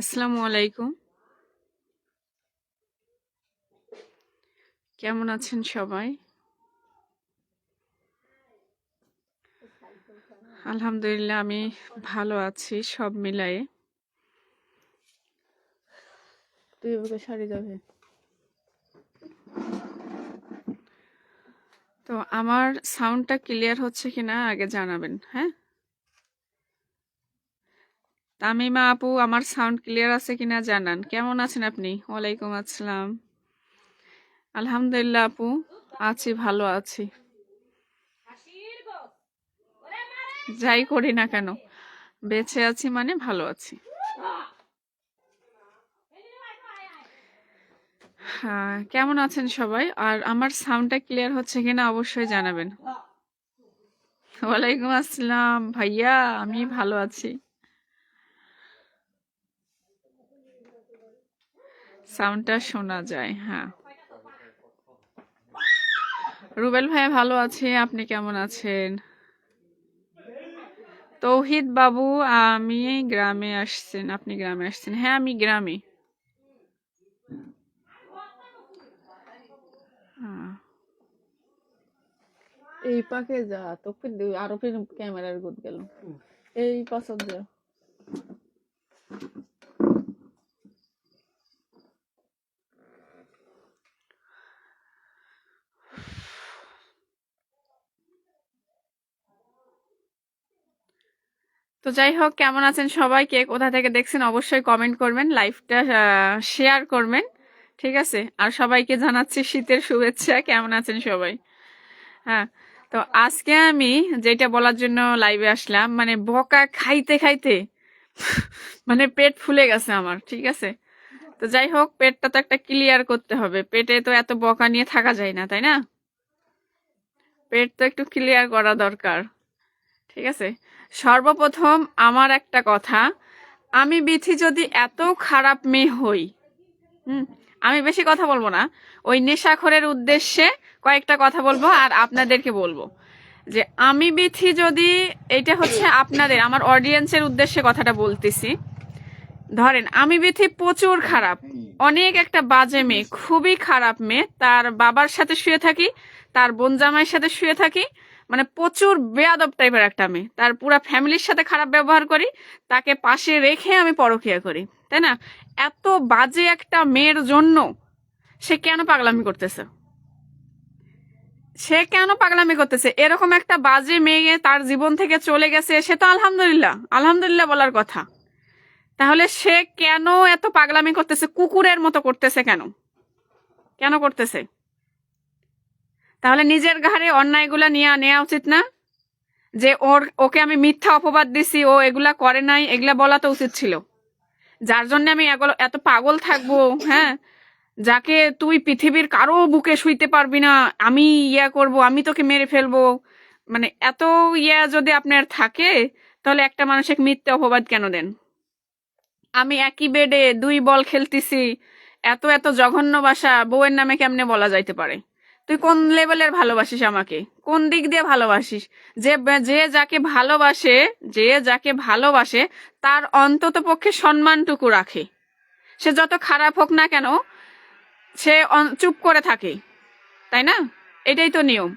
আসসালামু আলাইকুম। কেমন আছেন সবাই? আলহামদুলিল্লাহ আমি ভালো আছি সব মিলায়ে। তুই ওকে সারি যাবে তো আমার সাউন্ডটা ক্লিয়ার হচ্ছে কিনা আগে জানাবেন হ্যাঁ? তামিমা আপু, আমার সাউন্ড ক্লিয়ার আছে কিনা জানান। কেমন আছেন আপনি? ওয়ালাইকুম আসসালাম। আলহামদুলিল্লাহ আপু, আছি, ভালো আছি। যাই করি না কেন, বেঁচে আছি মানে ভালো আছি। হ্যাঁ কেমন আছেন সবাই? আর আমার সাউন্ডটা ক্লিয়ার হচ্ছে কিনা অবশ্যই জানাবেন। ওয়ালাইকুম আসসালাম। ভাইয়া, আমি ভালো আছি। সাউন্ডটা শোনা যায় হ্যাঁ। রুবেল ভাই ভালো আছে? আপনি কেমন আছেন? তৌহিদ বাবু, আমি গ্রামে আসছেন। আপনি গ্রামে আসছেন? হ্যাঁ আমি গ্রামে। এই পাকে যা দে- আরও ক্যামেরার গুদ গেল। এই পছন্দ। তো যাই হোক, কেমন আছেন সবাই? কে কোথা থেকে দেখছেন অবশ্যই কমেন্ট করবেন লাইভটা শেয়ার করবেন, ঠিক আছে? আর সবাইকে জানাচ্ছি শীতের শুভেচ্ছা, কেমন আছেন সবাই? হ্যাঁ তো আজকে আমি যেটা বলার জন্য লাইভে আসলাম মানে বকা খাইতে খাইতে মানে পেট ফুলে গেছে আমার, ঠিক আছে? তো যাই হোক, পেটটা তো একটা ক্লিয়ার করতে হবে, পেটে তো এত বকা নিয়ে থাকা যায় না, তাই না? পেট তো একটু ক্লিয়ার করা দরকার, ঠিক আছে? সর্বপ্রথম আমার একটা কথা। আমি বিথি যদি এত খারাপ মেয়ে হই, হুম, আমি বেশি কথা বলব না। ওই নেশাখরের উদ্দেশ্যে কয়েকটা কথা বলব আর আপনাদেরকে বলব যে আমি বিথি যদি এটা হচ্ছে আপনাদের, আমার অডিয়েন্সের উদ্দেশ্যে কথাটা বলতেছি। ধরেন, আমি বিথি প্রচুর খারাপ। অনেক একটা বাজে মেয়ে, খুবই খারাপ মেয়ে। তার বাবার সাথে শুয়ে থাকি, তার বোন জামাইয়ের সাথে শুয়ে থাকি মানে প্রচুর বেয়াদব টাইপের একটা মেয়ে। তার পুরো ফ্যামিলির সাথে খারাপ ব্যবহার করি, তাকে পাশে রেখে আমি পরকিয়া করি, তাই না? এত বাজে একটা মেয়ের জন্য সে কেন পাগলামি করতেছে? সে কেন পাগলামি করতেছে? এরকম একটা বাজে মেয়ে তার জীবন থেকে চলে গেছে, সে তো আলহামদুলিল্লাহ আলহামদুলিল্লাহ বলার কথা। তাহলে সে কেন এত পাগলামি করতেছে, কুকুরের মতো করতেছে কেন? কেন করতেছে? তাহলে নিজের ঘাড়ে অন্যায়গুলা নিয়ে নেওয়া উচিত না? যে ওর, ওকে আমি মিথ্যা অপবাদ দিছি, ও এগুলা করে নাই, এগুলা বলা তো উচিত ছিল। যার জন্য আমি এত পাগল থাকব হ্যাঁ? যাকে তুই পৃথিবীর কারও বুকে শুইতে পারবি না, আমি ইয়া করব, আমি তোকে মেরে ফেলব। মানে এত ইয়া যদি আপনার থাকে, তাহলে একটা মানুষকে মিথ্যা অপবাদ কেন দেন? আমি একই বেডে দুই বল খেলতেছি, এত এত জঘন্য বাসা, বউয়ের নামে কেমনে বলা যাইতে পারে? তুই কোন লেভেলের ভালোবাসিস আমাকে? কোন দিক দিয়ে ভালোবাসিস? যে যে যাকে ভালোবাসে, যে যাকে ভালোবাসে, তার অন্তত পক্ষে সম্মানটুকু রাখে। সে যত খারাপ হোক না কেন, সে চুপ করে থাকে। তাই না? এটাই তো নিয়ম।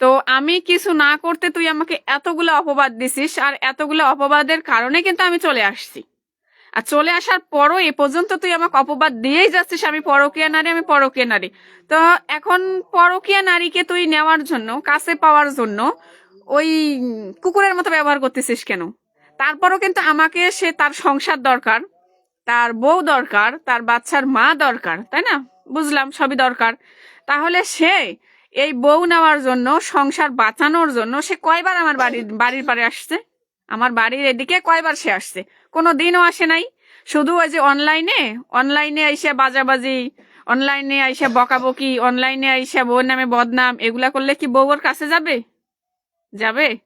তো আমি কিছু না করতে তুই আমাকে এতগুলো অপবাদ দিছিস, আর এতগুলো অপবাদের কারণে কিন্তু আমি চলে আসছি। আর চলে আসার পরও এ পর্যন্ত তুই আমাকে অপবাদ দিয়েই যাচ্ছিস, আমি পরকীয়া নারী, আমি পরকীয়া নারী। তো এখন পরকীয়া নারীকে তুই নেওয়ার জন্য, কাছে পাওয়ার জন্য ওই কুকুরের মতো ব্যবহার করতেছিস কেন? তারপরও কিন্তু আমাকে সে তার সংসার দরকার, তার বউ দরকার, তার বাচ্চার মা দরকার, তাই না? বুঝলাম, সবই দরকার। তাহলে সে এই বউ নেওয়ার জন্য, সংসার বাঁচানোর জন্য সে কয়বার আমার বাড়ির বাড়ির পারে আসছে? আমার বাড়ির এদিকে কয়বার সে আসছে? কোনো দিনও আসে নাই। শুধু ওই যে অনলাইনে অনলাইনে আইসা বাজাবাজি অনলাইনে আইসা বকাবকি অনলাইনে আইসা বউর নামে বদনাম, এগুলা করলে কি বউর কাছে যাবে? যাবে?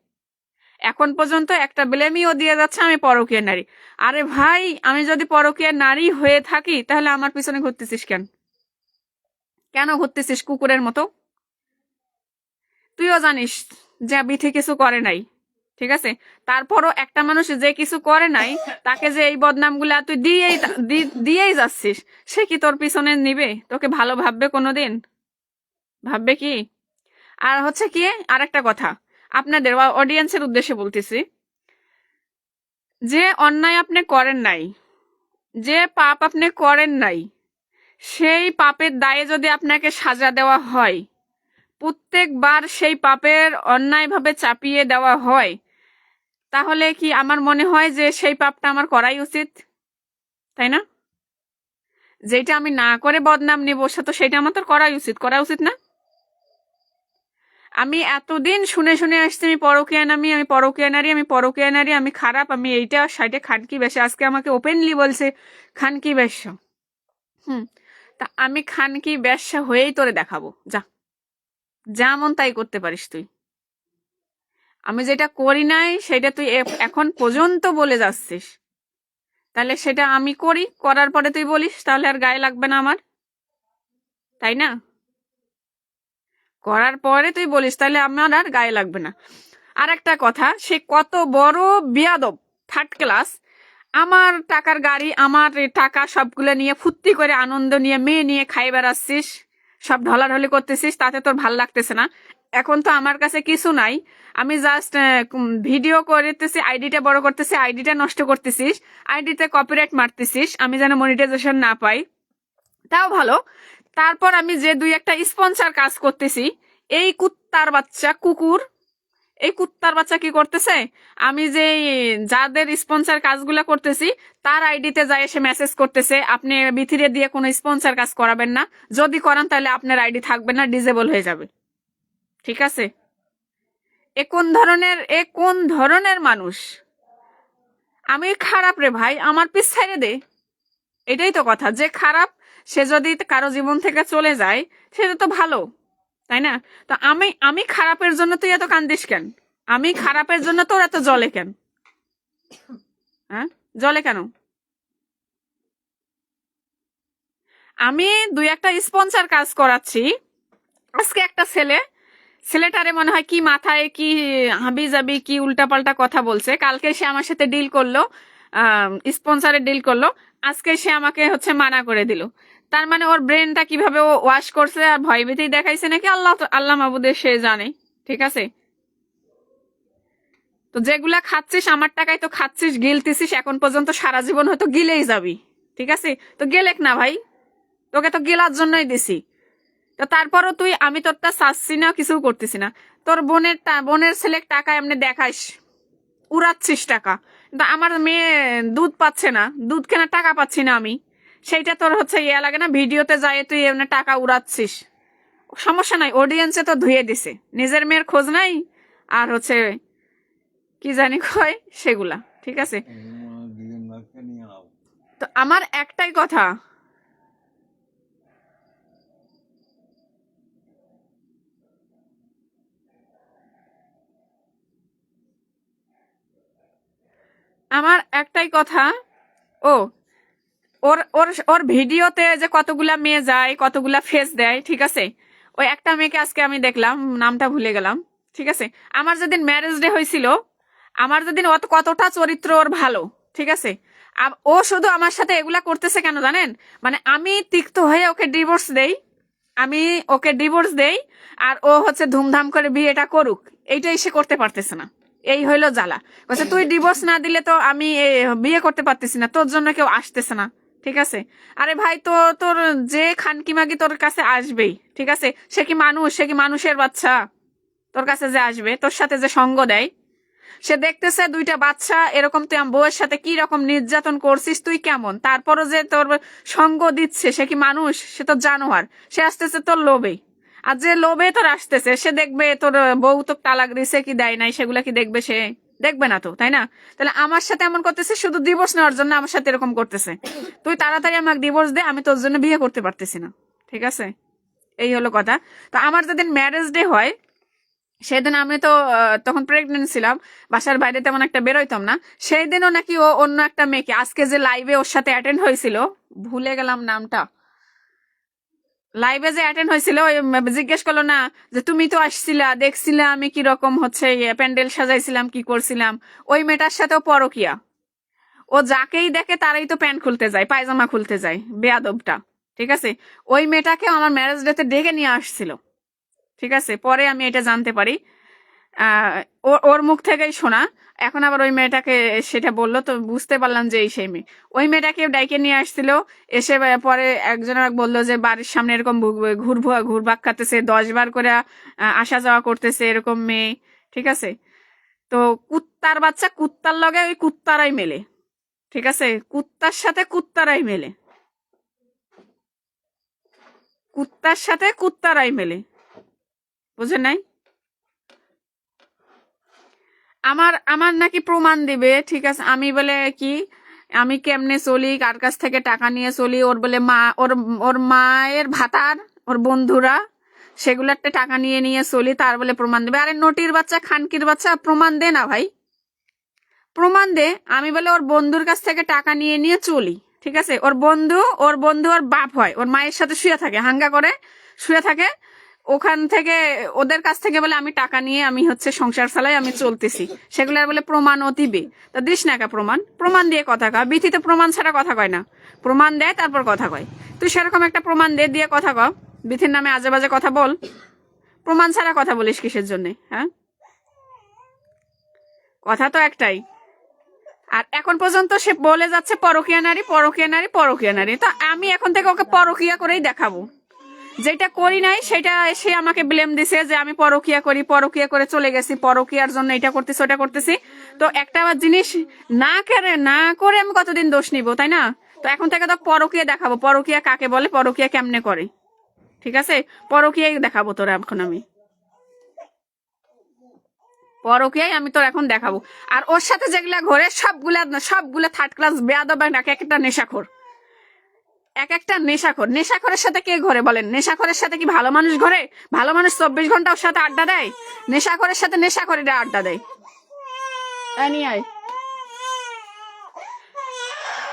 এখন পর্যন্ত একটা ব্লেমিও দিয়ে যাচ্ছে আমি পরকীয় নারী। আরে ভাই, আমি যদি পরকীয় নারী হয়ে থাকি, তাহলে আমার পিছনে ঘুরতেছিস কেন? কেন ঘুরতেছিস কুকুরের মতো? তুইও জানিস যে বিথি কিছু করে নাই। ঠিক আছে? তারপরও একটা মানুষ যে কিছু করে নাই, তাকে যে এই বদনামগুলা তুই দিয়েই দিয়েই যাচ্ছিস, সে কি তোর পিছনে নিবে? তোকে ভালো ভাববে কোনোদিন? ভাববে কি? আর হচ্ছে কি আর একটা কথা, আপনাদের অডিয়েন্সের উদ্দেশ্যে বলতেছি। যে অন্যায় আপনি করেন নাই, যে পাপ আপনি করেন নাই, সেই পাপের দায়ে যদি আপনাকে সাজা দেওয়া হয়, প্রত্যেকবার সেই পাপের অন্যায়ভাবে চাপিয়ে দেওয়া হয় তাহলে কি আমার মনে হয় যে সেই পাপটা আমার করাই উচিত? তাই না? যেটা আমি না করে বদনাম নিব তো সেটা আমার তো করাই উচিত। করা উচিত না? আমি এতদিন শুনে শুনে আসছি, আমি পরকীয়া নামি, আমি পরকীয়া নারী, আমি পরকীয়া নারী, আমি খারাপ, আমি এইটা সাইডে খানকি বেশে। আজকে আমাকে ওপেনলি বলছে, খানকি ব্যবসা হুম, তা আমি খানকি ব্যবসা হয়েই তোরে দেখাবো। যা যেমন তাই করতে পারিস তুই। আমি যেটা করি নাই, সেটা তুই এখন পর্যন্ত বলে যাচ্ছিস। তাহলে সেটা আমি করি, করার পরে তুই বলিস, তাহলে আর গায়ে লাগবে না আমার। তাই না? করার পরে তুই বলিস, তাহলে আমার আর গায়ে লাগবে না। আর একটা কথা, সে কত বড় বিয়াদব থার্ড ক্লাস আমার টাকার গাড়ি, আমার টাকা সবগুলো নিয়ে ফুর্তি করে, আনন্দ নিয়ে, মেয়ে নিয়ে খাই বেড়াচ্ছিস, সব ঢলাঢলি করতেছিস, তাতে তোর ভালো লাগতেছে না। এখন তো আমার কাছে কিছু নাই। আমি জাস্ট ভিডিও করতেছি আইডিটা বড় করতেছি আইডিটা নষ্ট করতেছিস আইডিতে কপিরাইট মারতেছিস, আমি যেন মনিটাইজেশন না পাই। তাও ভালো। তারপর আমি যে দুই একটা স্পন্সর কাজ করতেছি, এই কুত্তার বাচ্চা, কুকুর। এই কুত্তার বাচ্চা কি করতেছে? আমি যে যাদের স্পন্সর কাজগুলো করতেছি, তার আইডিতে যায় এসে মেসেজ করতেছে, আপনি বিথিরে দিয়ে কোনো স্পন্সর কাজ করাবেন না। যদি করান তাহলে আপনার আইডি থাকবে না ডিজেবল হয়ে যাবে। ঠিক আছে? এ কোন ধরনের, এ কোন ধরনের মানুষ? আমি খারাপ রে ভাই, আমার পিছ ছাইড়ে দে। এটাই তো কথা, যে খারাপ, সে যদি কারও জীবন থেকে চলে যায় সেটা তো ভালো, তাই না? তো আমি আমি খারাপের জন্য তুই এত কান্দিস কেন? আমি খারাপের জন্য তোর এত জলে কেন? হ্যাঁ? জলে কেন? আমি দুই একটা স্পন্সর কাজ করাচ্ছি। আজকে একটা ছেলে ছেলেটারে মনে হয় কি মাথায় কি হাবি জাবি কি উল্টাপাল্টা কথা বলছে। কালকে সে আমার সাথে ডিল করল স্পন্সারে ডিল করল। আজকে সে আমাকে হচ্ছে মানা করে দিল। তার মানে ওর ব্রেনটা কীভাবে ও ওয়াশ করছে আর ভয়ভীতি দেখাইছে নাকি আল্লাহ আল্লাহ মাবুদের সে জানে। ঠিক আছে? তো যেগুলা খাচ্ছিস, আমার টাকায় তো খাচ্ছিস, গিলতেছিস, এখন পর্যন্ত সারা জীবন হয়তো গিলেই যাবি। ঠিক আছে? তো গেলেক না ভাই? তোকে তো গেলার জন্যই দিছি। তো তারপরও তুই আমি তোরটা চাচ্ছি না কিছু করতেছি না। তোর বোনের বোনের ছেলে টাকা এমনি দেখাইস উড়াচ্ছিস টাকা। কিন্তু আমার মেয়ে দুধ পাচ্ছে না দুধ কেনার টাকা পাচ্ছি না আমি। সেইটা তোর হচ্ছে ইয়ে লাগে না ভিডিওতে যায় তুই এমনি টাকা উড়াচ্ছিস। সমস্যা নাই অডিয়েন্সে তো ধুয়ে দিছে। নিজের মেয়ের খোঁজ নাই আর হচ্ছে কি জানি কয় সেগুলা ঠিক আছে? তো আমার একটাই কথা আমার একটাই কথা, ও, ওর ওর ওর ভিডিওতে যে কতগুলা মেয়ে যায়, কতগুলা ফেস দেয়, ঠিক আছে? ওই একটা মেয়েকে আজকে আমি দেখলাম, নামটা ভুলে গেলাম, ঠিক আছে? আমার যেদিন ম্যারেজ ডে হয়েছিল, আমার যেদিন অত, কতটা চরিত্র ওর ভালো, ঠিক আছে? ও শুধু আমার সাথে এগুলা করতেছে কেন জানেন? মানে আমি তিক্ত হয়ে ওকে ডিভোর্স দেই, আমি ওকে ডিভোর্স দেই, আর ও হচ্ছে ধুমধাম করে বিয়েটা করুক, এইটাই সে করতে পারতেছে না। এই হইল জ্বালা। বলছে তুই ডিভোর্স না দিলে তো আমি বিয়ে করতে পারতেছি না। তোর জন্য কেউ আসতেছে না। ঠিক আছে? আরে ভাই, তো তোর যে খানকি মাগি তোর কাছে আসবেই। ঠিক আছে? সে কি মানুষ? সে কি মানুষের বাচ্চা? তোর কাছে যে আসবে, তোর সাথে যে সঙ্গ দেয়? সে দেখতেছে দুইটা বাচ্চা, এরকম তুই আমার বউয়ের সাথে কি রকম নির্যাতন করছিস, তুই কেমন? তারপরও যে তোর সঙ্গ দিচ্ছে, সে কি মানুষ? সে তো জানোয়ার। সে আসতেছে তোর লোভে আর যে লোভে তোর আসতেছে, সে দেখবে তোর বউ তো তালাক দিছে কি দেয় নাই, সেগুলা কি দেখবে সে? দেখবে না তো, তাই না? তাহলে আমার সাথে এমন করতেছে, শুধু ডিভোর্স নেওয়ার জন্য আমার সাথে এরকম করতেছে। তুই তাড়াতাড়ি আমাকে ডিভোর্স দে, আমি তোর জন্য বিয়ে করতে পারতেছি না, ঠিক আছে? এই হলো কথা। তো আমার যেদিন ম্যারেজ ডে হয়, সেদিন আমি তো তখন প্রেগনেন্ট ছিলাম, বাসার বাইরে তেমন একটা বেরোইতাম না সেই দিনও নাকি ও অন্য একটা মেয়েকে, আজকে যে লাইভে ওর সাথে অ্যাটেন্ড হয়েছিল, ভুলে গেলাম নামটা। লাইভে যে অ্যাটেন্ড হয়েছিল জিজ্ঞেস করল না যে তুমি তো আসছিলা দেখছিলা আমি কি রকম হচ্ছে ইয়ে, প্যান্ডেল সাজাইছিলাম কি করছিলাম? ওই মেয়েটার সাথেও পরকিয়া। ও যাকেই দেখে তারাই তো প্যান্ট খুলতে যায় পায়জামা খুলতে যায় বেয়াদবটা ঠিক আছে? ওই মেয়েটাকে আমার ম্যারেজ ডেতে ডেকে নিয়ে আসছিল ঠিক আছে? পরে আমি এটা জানতে পারি। ওর মুখ থেকেই শোনা। এখন আবার ওই মেয়েটাকে সেটা বলল, তো বুঝতে পারলাম যে এই সেই মেয়ে। ওই মেয়েটাকে ডাইকে নিয়ে আসছিল, এসে পরে একজন বলল যে, বাড়ির সামনে এরকম ঘুর- ঘুরভুয়া ঘুরবাক খাতেছে দশ বার করে আসা যাওয়া করতেছে এরকম মেয়ে, ঠিক আছে? তো কুত্তার বাচ্চা, কুত্তার লগে ওই কুত্তারাই মেলে, ঠিক আছে? কুত্তার সাথে কুত্তারাই মেলে। কুত্তার সাথে কুত্তারাই মেলে। বুঝে নাই? আমার আমার নাকি প্রমাণ দিবে, ঠিক আছে? আমি বলে কি, আমি কেমনে চলি, কার কাছ থেকে টাকা নিয়ে চলি, ওর বলে মা, ওর ওর মায়ের ভাতার, ওর বন্ধুরা, সেগুলারটা টাকা নিয়ে নিয়ে চলি, তার বলে প্রমাণ দেবে। আরে নটির বাচ্চা, খানকির বাচ্চা, প্রমাণ দে না ভাই। প্রমাণ দে, আমি বলে ওর বন্ধুর কাছ থেকে টাকা নিয়ে নিয়ে চলি, ঠিক আছে? ওর বন্ধু ওর বন্ধু ওর বাপ হয়, ওর মায়ের সাথে শুয়ে থাকে, হাঙ্গা করে শুয়ে থাকে ওখান থেকে ওদের কাছ থেকে বলে, আমি টাকা নিয়ে আমি হচ্ছে সংসার চালাই, আমি চলতেছি। সেগুলোর বলে, প্রমাণ অতিবে। তা দিস না একা প্রমাণ। প্রমাণ দিয়ে কথা কয়। বিথিতে প্রমাণ ছাড়া কথা কয় না। প্রমাণ দেয়, তারপর কথা কয়। তুই সেরকম একটা প্রমাণ দে, দিয়ে কথা কও। বিথির নামে আজে বাজে কথা বল। প্রমাণ ছাড়া কথা বলিস কিসের জন্যে হ্যাঁ? কথা তো একটাই। আর এখন পর্যন্ত সে বলে যাচ্ছে, পরকিয়া নারী পরকিয়া নারী পরকিয়া নারী। তো আমি এখন থেকে ওকে পরকিয়া করেই দেখাবো। যেটা করি নাই, সেটা সে আমাকে ব্লেম দিছে যে আমি পরকিয়া করি, পরকিয়া করে চলে গেছি, পরকিয়ার জন্য এটা করতেছি, ওটা করতেছি। তো একটা জিনিস না করে না করে আমি কতদিন দোষ নিব, তাই না? তো এখন থেকে তো পরকিয়া দেখাবো, পরকিয়া কাকে বলে, পরকিয়া কেমনে করে? ঠিক আছে? পরকিয়াই দেখাবো তোরা এখন আমি। পরকিয়াই আমি তোর এখন দেখাবো। আর ওর সাথে যেগুলা ঘরে, সবগুলা সবগুলা থার্ড ক্লাস বেয়াদব এক একটা নেশাখোর। এক একটা নেশাখোর। নেশাখোরের সাথে কে ঘরে বলেন? নেশাখোরের সাথে কি ভালো মানুষ ঘরে? ভালো মানুষ চব্বিশ ঘণ্টা ওর সাথে আড্ডা দেয়? নেশাখোরের সাথে নেশাখোরেরা আড্ডা দেয়। আয়।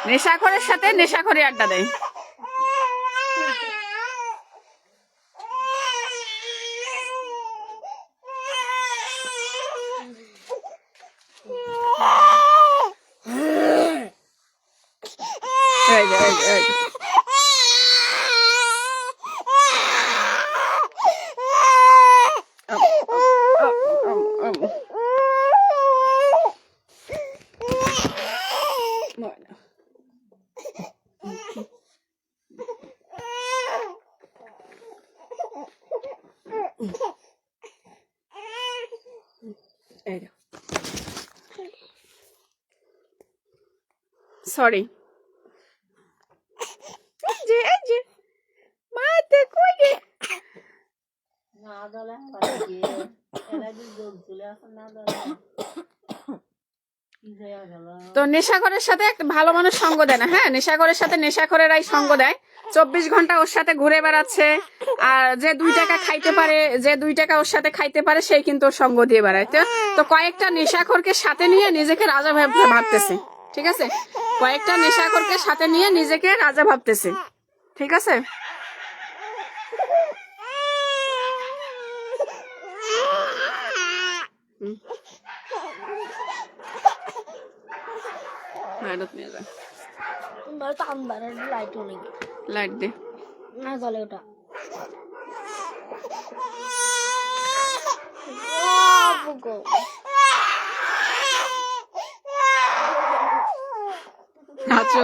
নেশাখোরের সাথে নেশাখোরে আড্ডা দেয় এই যে, এই যে, এই যে। Bueno. সরি এই মা দেখো যে। না দলে বাড়ি এরা যে। যোগ চলে আসে না দলে কি হয়ে গেল তো সাথে একটা ভালো মানুষ সঙ্গ দেয় না হ্যাঁ? নেশাখরের সাথে নেশাখরেরাই সঙ্গ দেয়। চব্বিশ ঘণ্টা ওর সাথে ঘুরে বেড়াচ্ছে। আর যে দুই টাকা খাইতে পারে যে দুই টাকা ওর সাথে খাইতে পারে সেই কিন্তু ওর সঙ্গ দিয়ে বেড়ায়। তো কয়েকটা নেশাখরকে সাথে নিয়ে নিজেকে রাজা ভাব- ভাবতেছে। ঠিক আছে? কয়েকটা নেশাখরকে সাথে নিয়ে নিজেকে রাজা ভাবতেছে। ঠিক আছে? লাইট দে। না জলে ওটা। আচ্ছা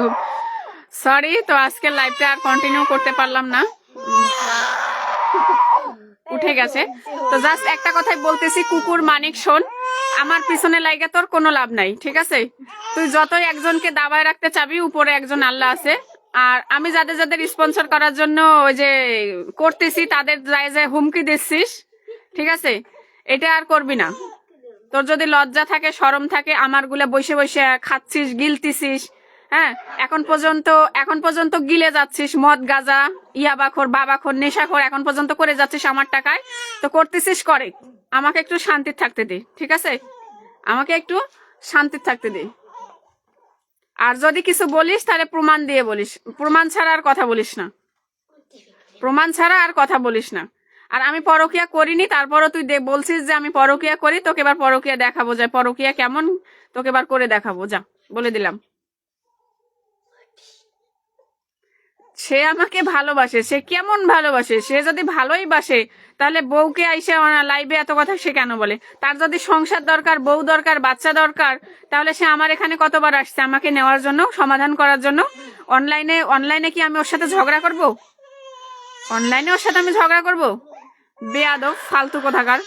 সরি তো আজকে লাইভটা আর কন্টিনিউ করতে পারলাম না। উঠে গেছে। তো জাস্ট একটা কথাই বলতেছি, কুকুর মানিক, শোন, আমার পিছনে লাইগা তোর কোনো লাভ নাই, ঠিক আছে? তুই যতই একজনকে দাবায় রাখতে চাবি, উপরে একজন আল্লাহ আছে। আর আমি যাদের যাদের স্পন্সর করার জন্য ওই যে করতেছি, তাদের যায় যায় হুমকি দিচ্ছিস, ঠিক আছে? এটা আর করবি না। তোর যদি লজ্জা থাকে সরম থাকে আমারগুলা বসে বসে খাচ্ছিস, গিলতিছিস হ্যাঁ? এখন পর্যন্ত এখন পর্যন্ত গিলে যাচ্ছিস, মদ, গাজা, ইয়াবাখোর, বাবাখোর, নেশাখোর, এখন পর্যন্ত করে যাচ্ছিস আমার টাকায়। তো করতেছিস করে? আমাকে একটু শান্তির থাকতে দে, ঠিক আছে? আমাকে একটু শান্তির থাকতে দে। আর যদি কিছু বলিস, তাহলে প্রমাণ দিয়ে বলিস। প্রমাণ ছাড়া আর কথা বলিস না। প্রমাণ ছাড়া আর কথা বলিস না। আর আমি পরকিয়া করিনি, তারপরও তুই বলছিস যে আমি পরকিয়া করি, তোকে এবার পরকিয়া দেখাবো, যা, পরকিয়া কেমন? তোকে এবার করে দেখাবো, যা, বলে দিলাম। সে আমাকে ভালোবাসে, সে কেমন ভালোবাসে? সে যদি ভালোই বাসে, তাহলে বউকে আইসে লাইভে এত কথা সে কেন বলে? তার যদি সংসার দরকার, বউ দরকার, বাচ্চা দরকার, তাহলে সে আমার এখানে কতবার আসছে? আমাকে নেওয়ার জন্য, সমাধান করার জন্য? অনলাইনে অনলাইনে কি আমি ওর সাথে ঝগড়া করব? অনলাইনে ওর সাথে আমি ঝগড়া করব? বেয়াদব ফালতু কোথাকার।